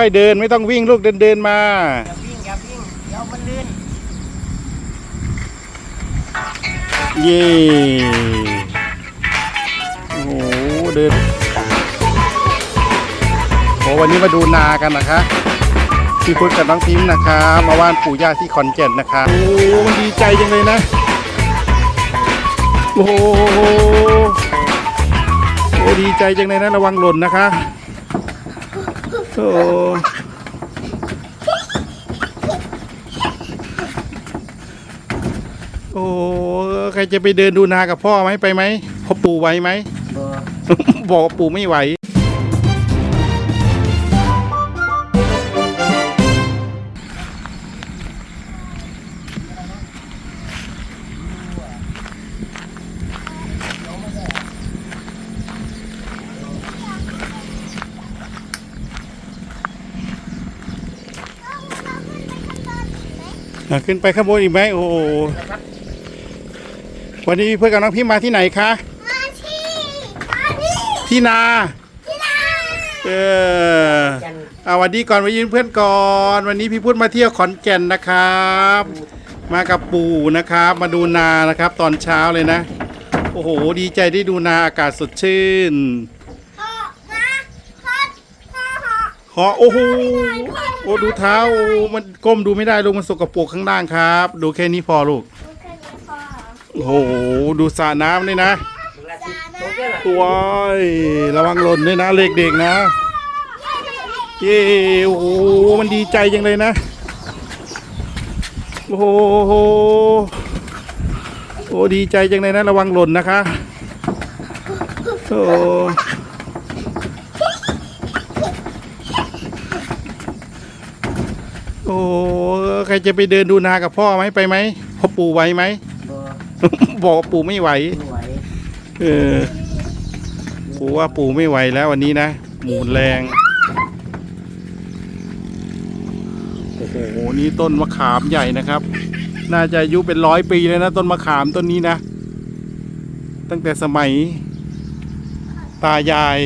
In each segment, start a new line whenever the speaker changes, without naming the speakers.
ค่อยๆเดินไม่ต้องวิ่งลูกเดินเดินๆมา
อย่าวิ่งอย่าวิ่งเดี๋ยวมันลื่น
เย่โอ้โหเดินโอ้วันนี้มาดูนากันนะคะพี่พุทธกับน้องพิมพ์นะคะมาว่านปู่ย่าที่ขอนแก่นนะคะโอ้มันดีใจจังเลยนะ โอ้โหโอ้ดีใจจังเลยนะระวังหล่นนะคะ โอ้โอ้ใครจะไปเดินดูนากับพ่อไหมไปไหมพ่อปู่ไหวไหม
เบอร์
บอกว่าปู่ไม่ไหว ขึ้นไปข้างบนอีกไหมโอ้โหวันนี้เพื่อนกับน้องพิมพ์มาที่ไหนคะ
มาที่มาที่
ที่นา
ที่นา
เออเอาวันนี้ก่อนไปยืนเพื่อนก่อน วันนี้พี่พุทธมาเที่ยวขอนแก่นนะครับ มากับปู่นะครับ มาดูนานะครับ ตอนเช้าเลยนะ โอ้โห ดีใจได้ดูนาอากาศสดชื่น
พ่อ
เหาะโอ้โหโอ้ดูเท้าโอ้มันก้มดูไม่ได้ลูกมันสกปรกข้างล่างครับ ดูแค่นี้พอลูก
โอเคพ่อ
โอ้โหดูสระน้ำเลยนะ
เวลาสิตกเนี่ยล่ะ
ว้ายระวังหล่นด้วยนะเด็กๆนะเย้โอ้โหมันดีใจจังเลยนะโอ้โหโอ้ดีใจจังเลยนะระวังหล่นนะคะโอ้โอ้ ใครจะไปเดินดูนากับพ่อไหมไปไหมพ่อปู่ไหวไหม
เบอร์
บอกว่าปู่ไม่ไหว
ไม่ไหว
เออ ปู่ว่าปู่ไม่ไหวแล้ววันนี้นะ หมูแรง โอ้โห นี่ต้นมะขามใหญ่นะครับ น่าจะอายุเป็นร้อยปีเลยนะต้นมะขามต้นนี้นะ ตั้งแต่สมัย ตายาย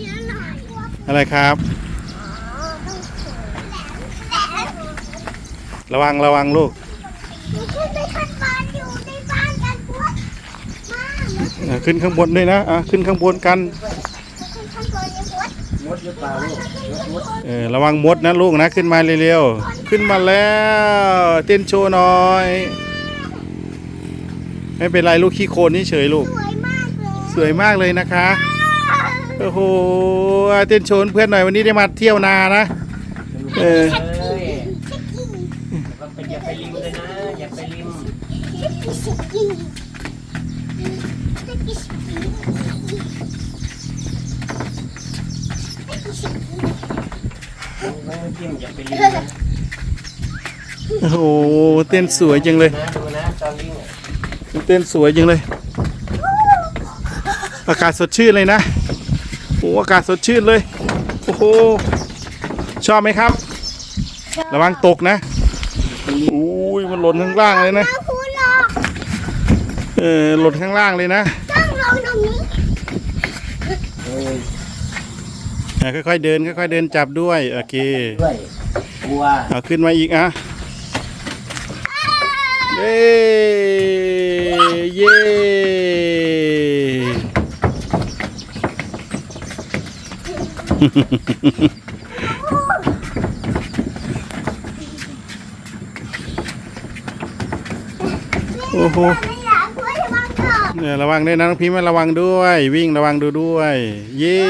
เยอะหน่อย
อะไรครับ ระวังระวังลูก
ขึ้นไปขั้นบ้านอยู่ในบ้านกันมา
เออขึ้นข้างบนด้วยนะอะขึ้นข้างบนกัน
ขึ้นข้างบนในพุทธ
มดหรือเปลาลูก
เออระวังมดนะลูกนะขึ้นมาเร็วๆขึ้นมาแล้วเต้นโชว์หน่อย ไม่เป็นไรลูกขี้โคลนนี่เฉยลูก
สวยมากเลย
สวยมากเลยนะคะ โอ้โหเต้นโชว์เพื่อนหน่อยวันนี้ได้มาเที่ยวนานะเออ
อย่าไปริมเลยนะอย่าไปริม
สกีสกี
ไม่เที่ยงอ
โอ้โหเต้นสวยจังเลยเต้นสวยจังเลย อากาศสดชื่นเลยนะ อ้อากาศสดชื่นเลย โอ้โห ชอบไหมครับ ระวังตกนะอุ้ยมันหล่นข้างล่างเลยนะ
เอาพูดหรอก
เออหล่นข้างล่างเลยนะ
ต้องลงตรงนี้
เอ้ย
อะค่อยๆเดินค่อยๆเดินจับด้วยโอเค
ด้วยกลัว
เอาขึ้นมาอีกอะ เย้ เย้ โอ้โห
ไม่อยากพูดให้มันเถอะ
เนี่ยระวังด้วยนะน้องพิมพ์ระวังด้วย วิ่งระวังดูด้วย เย้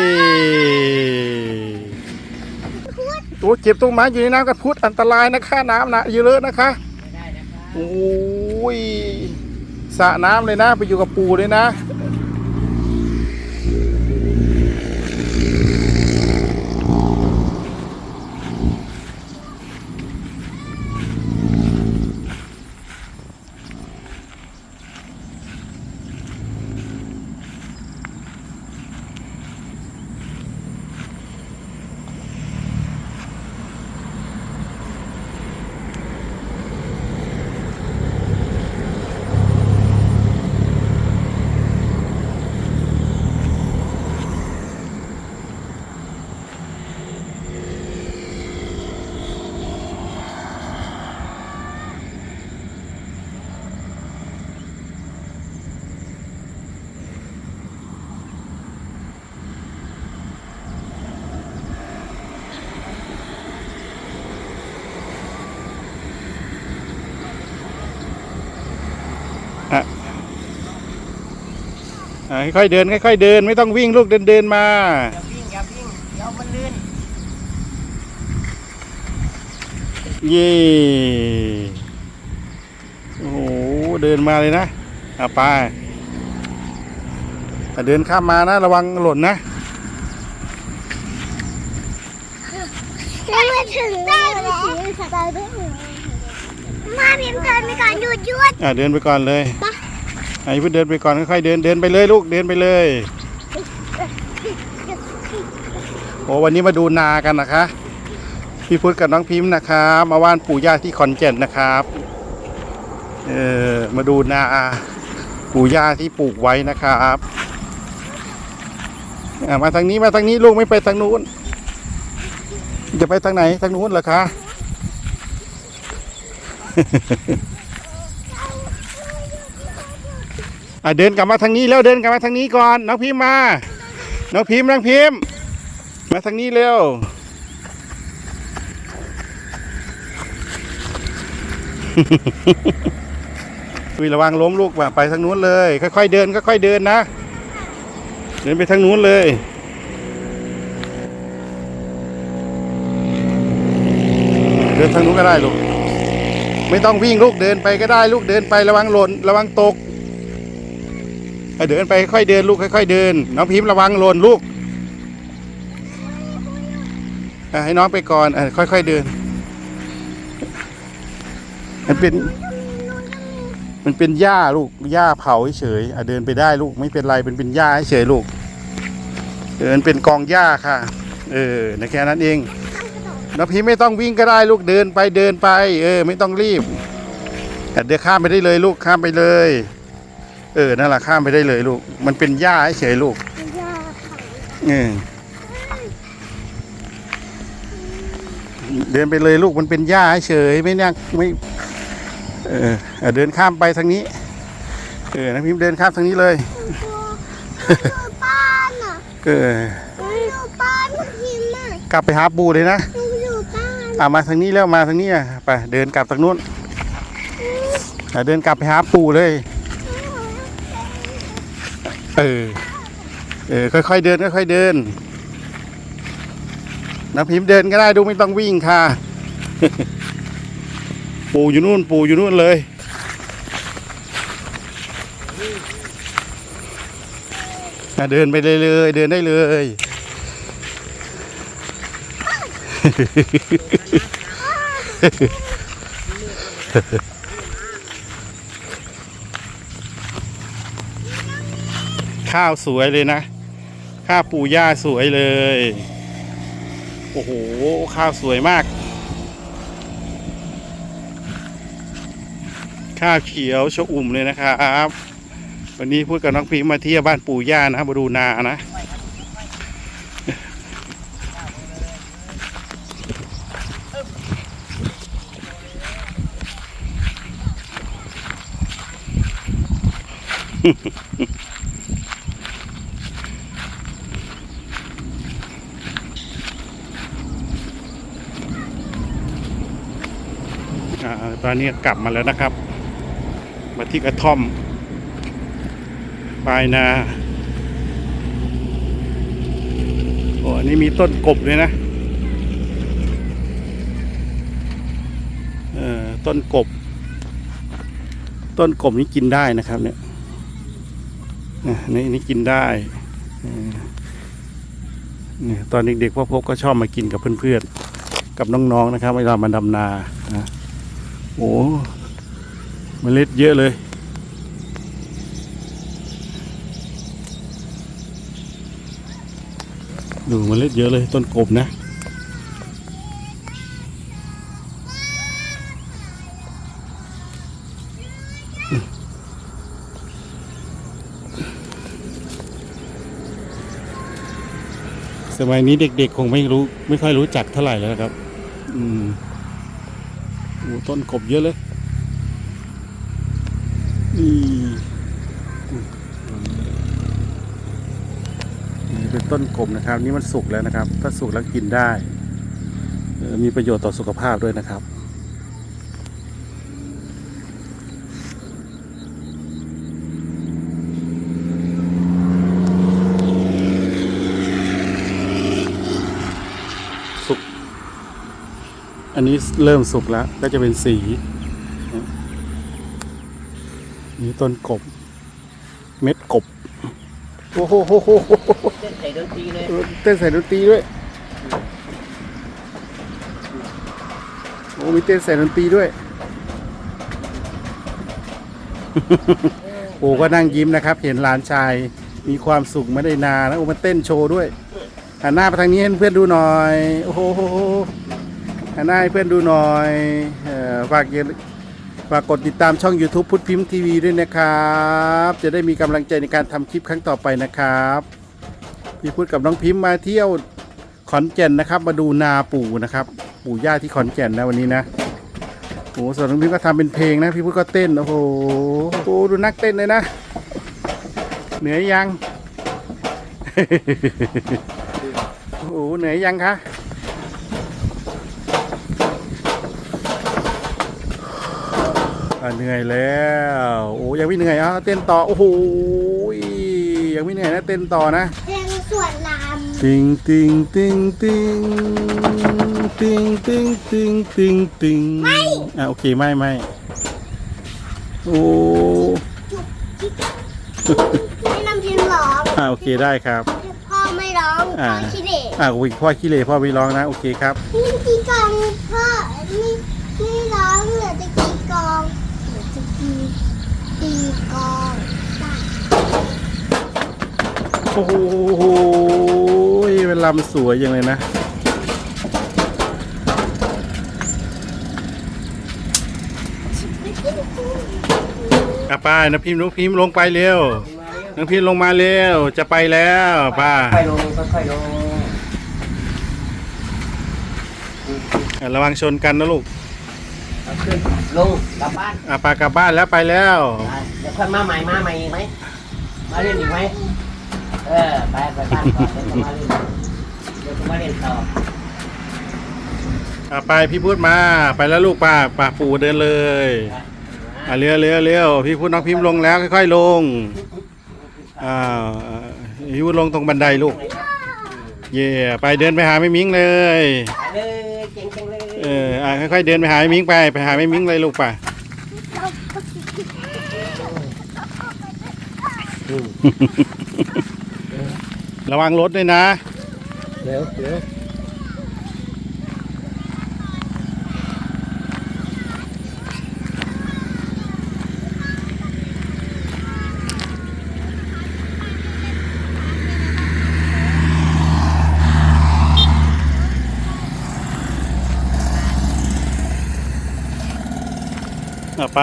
โอ้เจ็บตรงไม้อยู่ในน้ำกันพุทธอันตรายนะคะน้ำนะเยอะนะคะ
ไม่ได้นะคะ
โอ้ยสระน้ำเลยนะ ไปอยู่กับปู่เลยนะ ค่อยๆเดินค่อยๆเดิน ไม่ต้องวิ่งลูกเดินเดินมา
อย่าวิ่งอย่าวิ่งเดี๋ยวมันลื่น
เย่โอ้โหเดินมาเลยนะเอาไปแต่เดินข้ามมานะ ระวังหล่นนะ
ยังไม่ถึงได้แล้วมาพิมพ์เดินไปก่อนหยุดหยุด
อะเดินไปก่อนเลย
ไอ้
พื่เดินไปก่อนค่อยๆเดินเดินไปเลยลูกเดินไปเลยโอ้วันนี้มาดูนากันนะคะ พี่พุทธกับน้องพิมพ์นะครับมาว่านปู่ย่าที่ขอนแก่นนะครับเออมาดูนาปู่ย่าที่ปลูกไว้นะครับอะมาทางนี้มาทางนี้ลูกไม่ไปทางนู้นจะไปทางไหนทางนู้นเหรอคะ อะเดินกลับมาทางนี้แล้วเดินกลับมาทางนี้ก่อนน้องพิมพ์มาน้องพิมพ์น้องพิมพ์มาทางนี้เร็วอุ้ยระวังล้มลูกว่ะไปทางนู้นเลย ค่อยๆเดินค่อยๆเดินนะ เดินไปทางนู้นเลยเดินทางนู้นก็ได้ลูกไม่ต้องวิ่งลูกเดินไปก็ได้ลูกเดินไประวังหล่นระวังตก เดินไปค่อยเดินลูกค่อยๆเดิน น้องพิมพ์ระวังหล่นลูกให้น้องไปก่อนอค่อยๆเดิน มันเป็น มันเป็นหญ้าลูกหญ้าเผาเฉยเดินไปได้ลูกไม่เป็นไรเป็นเป็นหญ้าเฉยลูก เดินเป็นกองหญ้าค่ะ เออนแค่นั้นเองน้องพิมพ์ไม่ต้องวิ่งก็ได้ลูกเดินไปเดินไป เออ ไม่ต้องรีบอะเดินข้ามไปได้เลยลูกข้ามไปเลย เออนั่นแหละข้ามไปได้เลยลูก มันเป็นหญ้าเฉยๆลูก
ยา
เออเดินไปเลยลูกมันเป็นหญ้าเฉยไม่เนี่ยไม่เอออะเดินข้ามไปทางนี้ เออนะพิมพ์เดินข้ามทางนี้เลย
อยู่บ้านอะ
เออ
อยู่บ้านพิมพ์อะ
กลับไปหาปูเลยนะ
อยู่บ้าน
อะมาทางนี้แล้วมาทางนี้อะไปเดินกลับทางนู้นอะเดินกลับไปหาปูเลย เออ เออ ค่อยๆเดินค่อยๆเดิน น้ำพิมพ์เดินก็ได้ดูไม่ต้องวิ่งค่ะ ปูอยู่นู่นปูอยู่นู่นเลยอ่เดินไปเลยเลยเดินได้เลย ข้าวสวยเลยนะ ข้าวปูย่าสวยเลย โอ้โห ข้าวสวยมาก ข้าวเขียวชอุ่มเลยนะครับ วันนี้พูดกับน้องพิมมาเที่ยวบ้านปู่ย่านะมาดูนานะอ่ ตอนนี้กลับมาแล้วนะครับ มาที่กระท่อมปลายนาโอ้อันนี้มีต้นกบเลยนะเอ่อต้นกบ ต้นกบนี้กินได้นะครับ เนี่ยนี่นี่กินได้เนี่ยตอนเด็กๆพ่อพบก็ชอบมากินกับเพื่อนๆ กับน้องๆนะครับเวลามาดำนานะ โอ้เมล็ดเยอะเลยดูเมล็ดเยอะเลยต้นกบนะสมัยนี้เด็กๆ คงไม่รู้ ไม่ค่อยรู้จักเท่าไหร่แล้วครับ อืม โอ้ต้นกบเยอะเลยนี่นี่เป็นต้นกบนะครับ นี่มันสุกแล้วนะครับ ถ้าสุกแล้วกินได้ มีประโยชน์ต่อสุขภาพด้วยนะครับ อันนี้เริ่มสุกแล้วก็จะเป็นสีนี่ต้นกบ เม็ดกบ โอ้โหโหโหโหโห
เต้นใส่ดนตรีเลย
เต้นใส่ดนตรีด้วยโอ้มีเต้นใส่ดนตรีด้วย โอ้ก็นั่งยิ้มนะครับ เห็นหลานชายมีความสุขไม่ได้นานแล้วโอ้มาเต้นโชว์ด้วยหันหน้าไปทางนี้ให้เพื่อนดูหน่อย โอ้โห หนหน้าให้เพื่อนดูหน่อยฝากฝากกดติดตามช่อง YouTube พุทธพิมพ์ทีวีด้วยนะครับ จะได้มีกำลังใจในการทำคลิปครั้งต่อไปนะครับพี่พุทธกับน้องพิมพ์มาเที่ยวขอนแก่นนะครับ มาดูนาปู่นะครับ ปู่ย่าที่ขอนแก่นนะวันนี้นะโอ้ส่วนน้องพิมพ์ก็ทำเป็นเพลงนะ พี่พุทธก็เต้นโอ้โหโอ้โดูนักเต้นเลยนะ เหนื่อยยังโอ้เหนื่อยยังคะอะ เหนื่อยแล้ว โอ้ยังไม่เหนื่อยอะเต้นต่อ โอ้โหยังไม่เหนื่อยนะเต้นต่อนะ
เพลงสวนลาม
ติงติงติงติงติงติงติงติงติงไม่อะโอเคไม่ไม่โอ้
ให้น้ำพิมพ์ร้อง
อะโอเคได้ครับ
พ่อไม่ร้องพ่
อ่า
อขี้เหร่
อะโอ้ยพ่อขี้เหร่พ่อไม่ร้องนะโอเคครับ
นี่กี่กองพ่อนี่นี่ร้องเหลือจะกี่กองเหลือจะกี่ตีกองได้
โอ้โหเป็นลำสวยอย่างเลยนะ อะป้าน้ำพิมพ์น้องพิมพ์ลงไปเร็วน้องพิมพ์ลงมาเร็ว จะไปแล้วป้า
ค่อยลงค่อยๆลง
อะระวังชนกันนะลูก
เอาขึ้นลงกลับบ้าน
อะป้ากลับบ้านแล้วไปแล้ว
อะเดี๋ยวค่อยมาใหม่มาใหม่อีกไหม มาเล่นอีกไหม เออ ไปไปบ้านก่อนเดี๋ยวจะมาเล่นเดี๋ยวจะมาเล่นต่อ
อะไปพี่พูดมาไปแล้วลูกป้าป้าปู่เดินเลยอะเร็วเร็วเร็วพี่พูดน้องพิมพ์ลงแล้วค่อยๆลงอ่าพี่พูดลงตรงบันไดลูก เย่ไปเดินไปหาแม่มิ้งเลย
ไปเลยเก่งจังเลย
เอออะค่อยๆเดินไปหาแม่มิ้งไปไปหาแม่มิ้งเลยลูกป่ะ ระวังรถด้วยนะ
เร็วเร็ว
อะไป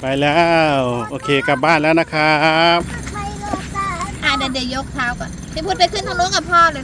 ไปแล้ว โอเคกลับบ้านแล้วนะครับ
ไม่รู้จัก
อะเดี๋ยวเดี๋ยวยกเท้าก่อนพี่พุทธไปขึ้นทางโน้นกับพ่อเลย